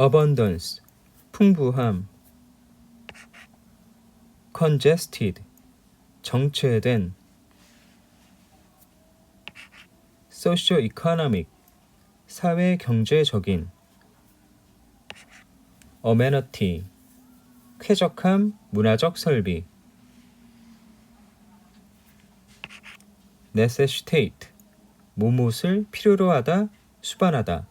abundance 풍부함 congested 정체된 socio-economic 사회 경제적인 amenity 쾌적함 문화적 설비 necessitate 무엇을 필요로 하다 수반하다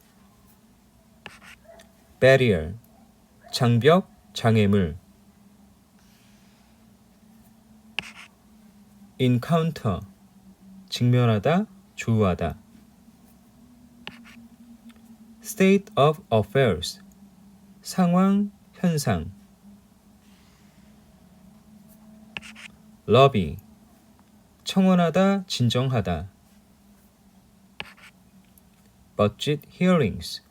barrier 장벽 장애물 encounter 직면하다 조우하다 state of affairs 상황 현상 lobby 청원하다 진정하다 budget hearings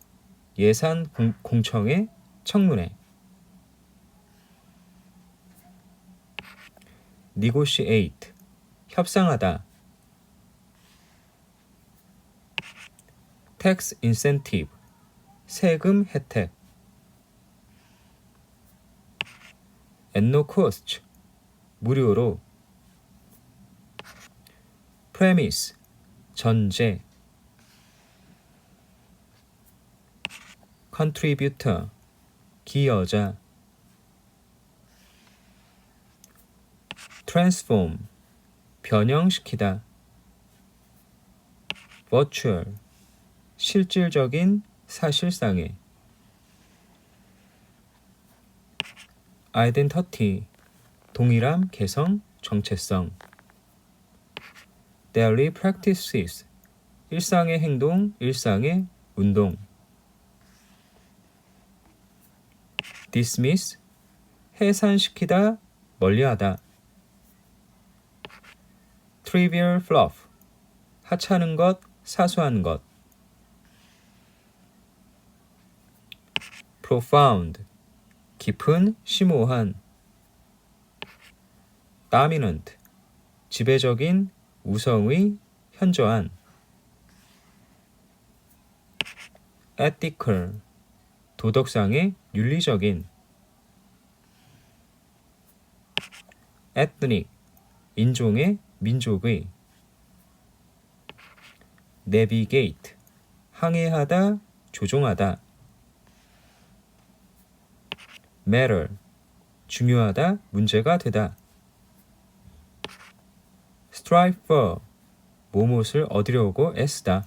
예산 공, 공청회 청문회 negotiate 협상하다 tax incentive 세금 혜택 at no cost 무료로 premise 전제 contributor 기여자 transform 변형시키다 virtual 실질적인 사실상의 identity 동일함 개성 정체성 daily practices 일상의 행동 일상의 운동 dismiss 해산시키다 멀리하다 trivial fluff 하찮은 것 사소한 것 profound 깊은 심오한 dominant 지배적인 우성의 현저한 ethical 도덕상의 윤리적인 ethnic 인종의 민족의 navigate 항해하다 조종하다 matter 중요하다 문제가 되다. strive for 무엇을 얻으려고 애쓰다